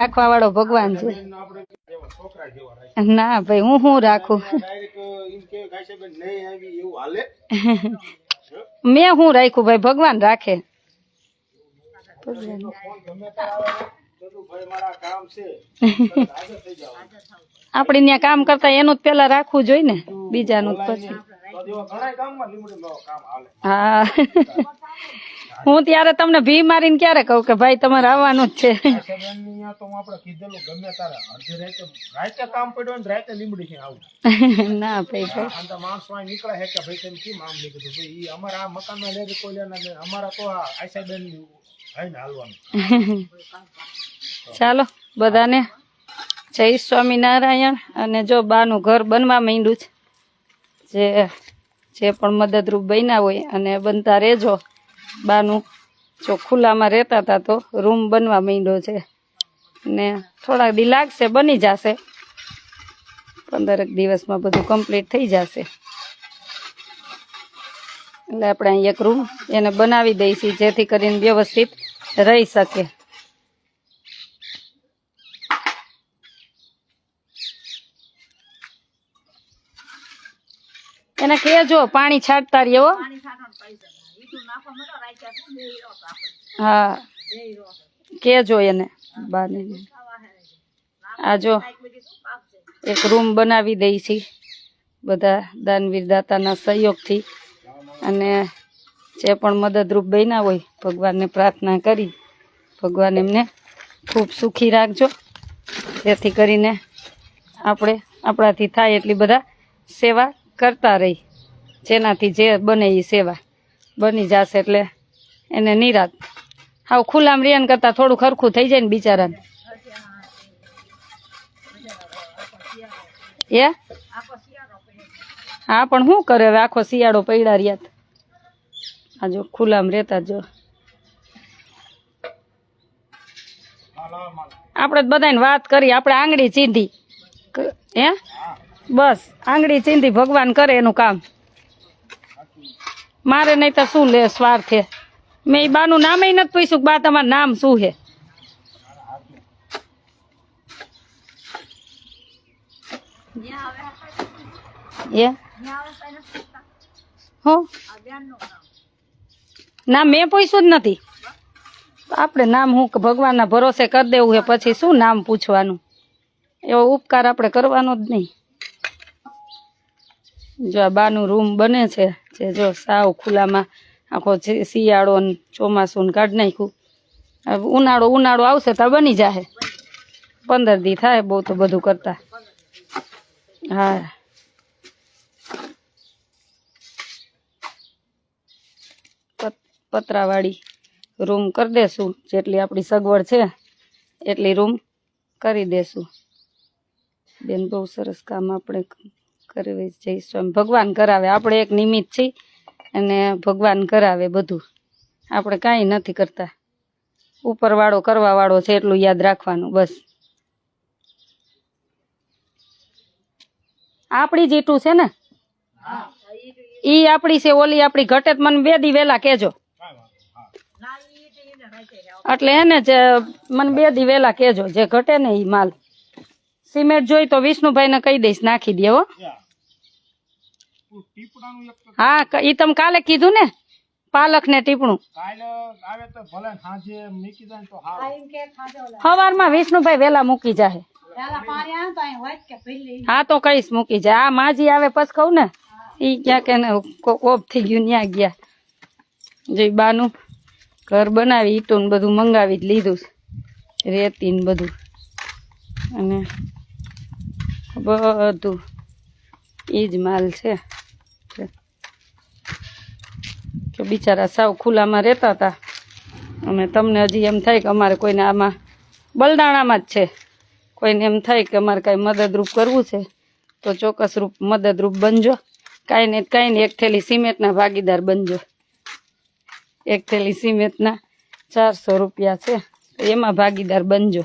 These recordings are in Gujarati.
રાખવા વાળો ભગવાન છે. ના ભાઈ હું શું રાખું? મેં હું રાખ્યું ભાઈ ભગવાન રાખે. આપણે ત્યાં કામ કરતા એનું જ પેલા રાખવું જોઈએ ને બીજાનું પછી. હા. હું ત્યારે તમને ભી મારીને ક્યારે કહું કે ભાઈ તમારે આવવાનું જ છે? ની ભાઈ ચાલો બધાને જય સ્વામિનારાયણ. અને જો બાનું ઘર બનવા માંડ્યું છે જે જે પણ મદદરૂપ બન્યા હોય અને બનતા રહેજો. બાનું. જો ખુલ્લામાં રહેતા હતા તો રૂમ બનવા માંડ્યો છે. ને થોડાક દી લાગશે, બની જશે. પંદરક દિવસમાં બધું કમ્પ્લીટ થઈ જશે. એટલે આપણે અહીં એક રૂમ એને બનાવી દઈશું, જેથી કરીને વ્યવસ્થિત રહી શકે. એને કહેજો પાણી છાંટતા રહ્યો. હો. કહેજો એને. બાને. આ જો એક રૂમ બનાવી દઈ છે. બધા દાનવીર દાતાના સહયોગથી. અને જે પણ મદદરૂપ બન્યા હોય, ભગવાનને પ્રાર્થના કરી. ભગવાન એમને ખૂબ સુખી રાખજો. જેથી કરીને આપણે આપણાથી થાય એટલી બધા સેવા કરતા રહી. જેનાથી જે બને એ સેવા. બની જશે એટલે એને નિરાત હાવ ખુલ્લામ રિયાન કરતાં થોડું ખરખું થઈ જાય ને બિચારાને. એ હા, પણ શું કરે હવે? આખો શિયાળો પૈડા રહ્યા. આ જો ખુલ્લામ રહેતા જો આપણે બધાને વાત કરી, આપણે આંગળી ચીંધી. હે? બસ, આંગળી ચીંધી, ભગવાન કરે એનું કામ. મારે નહીં તો શું લે, સ્વાર્થે? મેં એ બાનું નામે નથી પૂછ્યું બા, તમારું નામ શું છે? ના, મેં પૂછ્યું જ નથી. આપણે નામ હું ભગવાનના ભરોસે કરી દેવું છે પછી શું નામ પૂછવાનું? એવો ઉપકાર આપણે કરવાનો જ નહીં. જો આ બાનું રૂમ બને છે, જે જો સાવ ખુલ્લામાં આખો શિયાળો ને ચોમાસું કાઢી નાખ્યું. હવે ઉનાળો ઉનાળો આવશે તો બની જાહે. પંદર દી થાય, બહુ તો બધું કરતા. હા. પત- પતરાવાળી રૂમ કરી દેશું. જેટલી આપણી સગવડ છે, એટલી રૂમ કરી દેશું. બેન, બહુ સરસ કામ આપણે કરવી જઈશું ભગવાન કરાવે. આપણે એક નિમિત્ત છીએ. અને ભગવાન કરાવે બધું. આપણે કાંઈ નથી કરતા. ઉપરવાળો કરવાવાળો છે એટલું યાદ રાખવાનું, બસ. આપણી જીટું છે ને? ઈ આપણી છે, ઓલી આપણી ઘટે મને બે દી વેલા કહેજો. એટલે હે ને જે મને બે દી વેલા કહેજો, જે ઘટે ને ઈ માલ. સિમેન્ટ જોઈ તો વિષ્ણુભાઈને કહી દઈશ, નાખી દે હો. હા એ ઈ તમે કાલે કીધું ને પાલક ને ટીપણું સવાર. સવારમાં વિષ્ણુભાઈ વેલા મૂકી જાય હા તો કઈશ મૂકી જાય આ માજી આવે પછી કઉ ને ઈ ક્યાં કે ને ઓફ થઈ ગયું ત્યાં ગયા. જઈ બાનું ઘર બનાવી ઈટું ને બધું મંગાવી જ લીધું રેતી ને બધું. અને બધું. ઈ જ માલ છે. કે બિચારા સાવ ખુલ્લામાં રહેતા હતા. અને તમને હજી એમ થાય કે અમારે કોઈને આમાં બલદાણામાં જ છે. કોઈને એમ થાય કે અમારે કાંઈ મદદરૂપ કરવું છે. તો ચોક્કસ રૂપ મદદરૂપ બનજો. કાંઈ ને કાંઈ ને એક થેલી સિમેન્ટના ભાગીદાર બનજો. એક થેલી સિમેન્ટના ચારસો રૂપિયા છે. તો એમાં ભાગીદાર બનજો.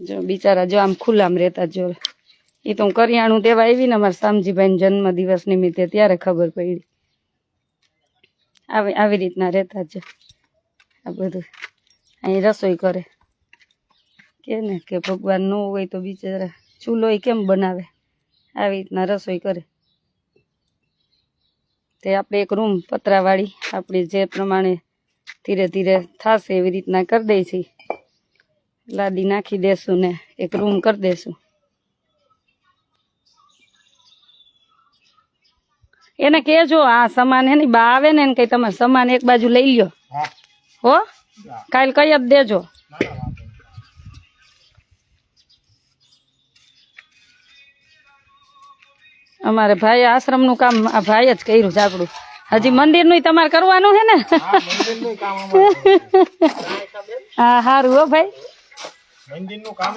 જો બિચારા જો આમ ખુલ્લામાં રહેતા જો એ તો હું કરિયાણું દેવા આવી ને અમારા શામજીભાઈ જન્મ દિવસ નિમિત્તે ત્યારે ખબર પડી. આવી આવી રીતના રહેતા જ. આ બધું. અહીં રસોઈ કરે. કે ને કે ભગવાન ન હોય તો બિચારા ચૂલો કેમ બનાવે? આવી રીતના રસોઈ કરે. તે આપણે એક રૂમ પતરાવાળી આપણે જે પ્રમાણે ધીરે ધીરે થશે એવી રીતના કરી દઈશી. લાદી નાખી દેશું ને એક રૂમ કરી દેશું. એને કેજો આ સામાન હે ને બા આવે ને એને કઈ તમારે સામાન એક બાજુ લઈ લ્યો. હો. કાલ કઈ જ દેજો. ના ના. અમારે ભાઈ આશ્રમનું કામ આ ભાઈ જ કર્યું છે હજી મંદિરનું તમારે કરવાનું છે ને હા કામ હા સારું હો ભાઈ. કામ.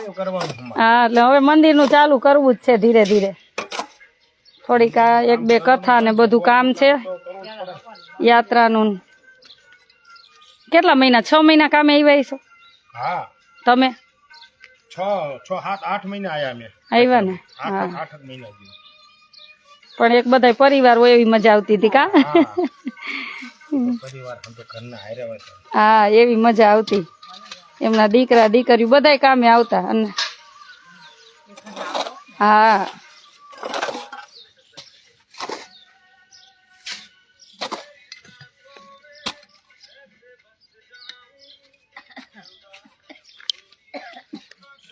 હા એટલે હવે મંદિરનું ચાલુ કરવું જ છે ધીરે ધીરે. થોડીક આ એક બે કથા ને બધું કામ છે. યાત્રાનું. કેટલા મહિના? છ મહિના કામે આવ્યા છો તમે? છ છ સાત આઠ મહિના આયા અમે. આવ્યા ને? આઠ મહિના પણ એક બધા પરિવાર હોય એવી મજા આવતી હતી કા? હા એવી મજા આવતી. એમના દીકરા દીકરીઓ બધાય કામે આવતા અને હા.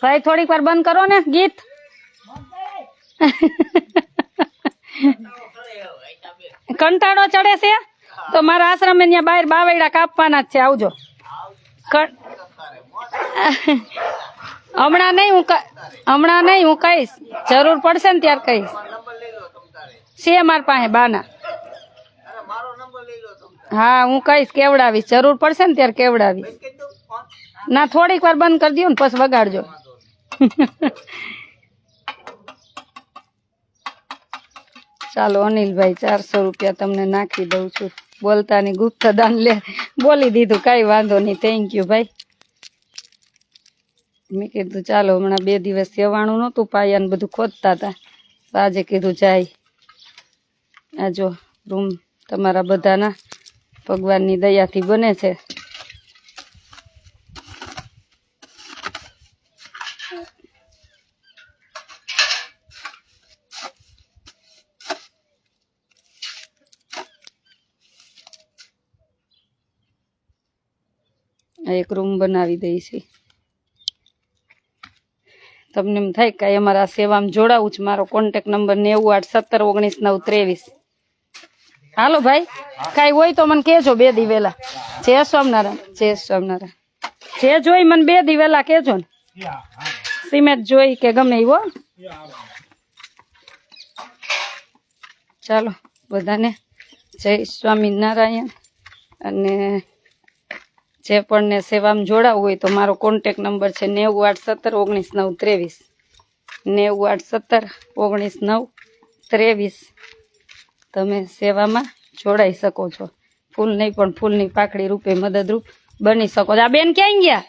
ભાઈ, થોડીક વાર બંધ કરો ને, ગીત. કંટાળો ચડે છે? તો મારા આશ્રમે ત્યાં બહાર બાવૈડા કાપવાના જ છે, આવજો. હમણાં નહીં હું હમણાં નહીં હું કહીશ. જરૂર પડશે ને ત્યારે કહીશ. છે મારા પાસે બાના. હા, હું કહીશ કેવડાવીશ. જરૂર પડશે ને ત્યારે કેવડાવીશ. ના, થોડીક વાર બંધ કરી દઉં ને, પછી વગાડજો. ચાલો અનિલભાઈ, ચારસો રૂપિયા તમને નાખી દઉં છું. બોલતાની ગુપ્ત દાન લે. બોલી દીધું, કાંઈ વાંધો નહીં. થેન્ક યુ ભાઈ. મેં કીધું, ચાલો, હમણાં બે દિવસ સેવાણું નહોતું પાયાને બધું ખોદતા હતા. તો આજે કીધું, જાય. આ જો, રૂમ તમારા બધાના. ભગવાનની દયાથી બને છે. એક રૂમ બનાવી દઈ છે. તમને એમ થાય કે અમારા સેવામાં જોડાવું છે, મારો કોન્ટેક નંબર નેવું આઠ સત્તર ઓગણીસ નવ ત્રેવીસ. હાલો ભાઈ, કાંઈ હોય તો મને કહેજો બે દી વહેલા. જય સ્વામિનારાયણ જય સ્વામિનારાયણ. જે જોઈ મને બે દી વહેલા કહેજો ને. સિમેન્ટ જોઈ કે ગમે એવો ચાલો, બધાને જય સ્વામિનારાયણ અને જે પણ ને સેવામાં જોડાવવું હોય તો મારો કોન્ટેક નંબર છે નેવું આઠ સત્તર ઓગણીસ નવ ત્રેવીસ. નેવું આઠ સત્તર ઓગણીસ નવ ત્રેવીસ. તમે સેવામાં જોડાઈ શકો છો. ફૂલ નહીં પણ ફૂલની પાકડી રૂપે મદદરૂપ બની શકો છો. આ બેન ક્યાં ગયા?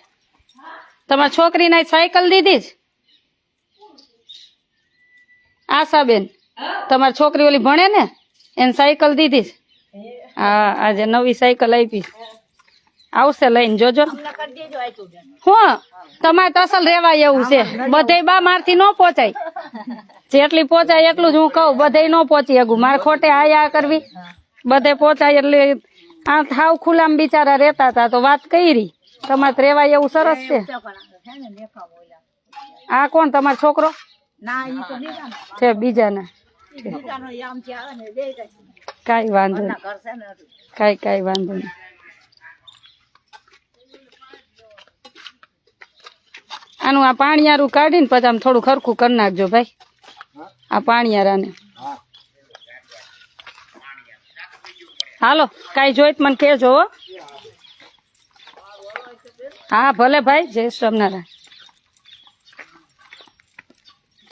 તમારા છોકરીને સાયકલ દીધી જ? આશાબેન તમારી છોકરી ઓલી ભણે ને? એને સાયકલ દીધી જ? હા, આજે નવી સાયકલ આપી. આવશે લઈને જોજો. હું તમારે તસલ રેવાય એવું છે. બધે બા મારથી ન પહોંચાય. જેટલી પહોંચાય એટલું જ હું કહું બધે ન પહોંચી શકું. મારે ખોટે આયા કરવી. બધે પહોંચાય એટલે આ થાવ ખુલ્લામાં બિચારા રહેતા હતા તો વાત કરી. તમારે તો રેવાય એવું સરસ છે. આ કોણ તમારો છોકરો? છે બીજાના. કાંઈ વાંધો નહીં. કાંઈ કાંઈ વાંધો નહીં. આનું આ પાણીયારું કાઢીને પછી આમ થોડું ખરખું કરી નાખજો ભાઈ. આ પાણીયારાને. હાલો, કાંઈ જોઈત મને કહેજો હો. હા, ભલે ભાઈ, જય સ્વામિનારાયણ.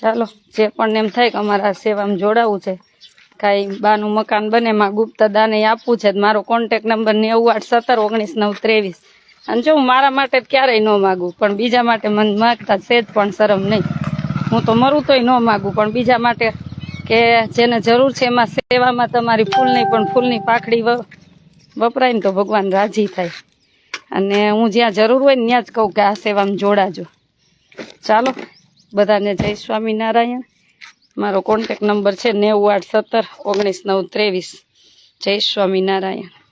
ચાલો, જે પણ એમ થાય કે અમારા સેવામાં જોડાવું છે. કાંઈ બાનું મકાન બને, માં ગુપ્તા દાને આપવું છે મારો કોન્ટેક નંબર નેવું આઠ સત્તર ઓગણીસ નવ ત્રેવીસ. અને જો હું મારા માટે ક્યારેય ન માગું, પણ બીજા માટે મને માગતા સેજ પણ શરમ નહીં. હું તો મરું તોય ન માગું, પણ બીજા માટે કે જેને જરૂર છે એમાં સેવામાં તમારી ફૂલની પણ ફૂલની પાખડી વપરાય ને તો ભગવાન રાજી થાય. અને હું જ્યાં જરૂર હોય ને ત્યાં જ કહું કે આ સેવામાં જોડાજો. ચાલો, બધાને જય સ્વામિનારાયણ. મારો કોન્ટેક નંબર છે નેવું આઠ સત્તર ઓગણીસ નવ ત્રેવીસ. જય સ્વામિનારાયણ.